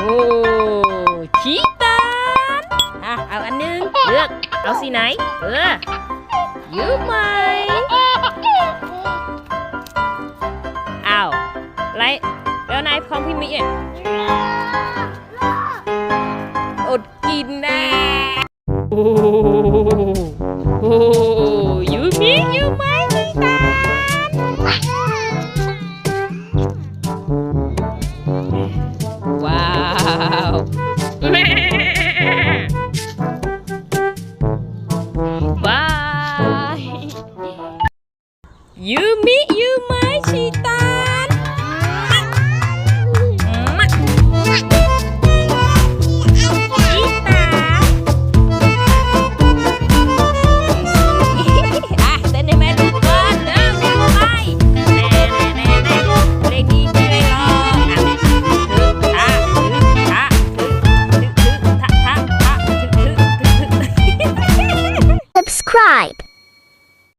โอ้ชีตานอะเอาอันหนึงเลือกเอาสีไหน เออยืมไหมอ้าวไรแล้วนายของพี่มิเนี่ยอดกินแน่โอ้ ยูมิยูไมชีตานมะชีตาอะเต้นให้แม่ดูก่อนเร็วเร็วไปแน่แน่แน่แน่เลงนี้ไม่ได้หรอกอะถึกทะถึกทะถึกถึกทะทะทะถึกถึกถึกถึก Subscribe.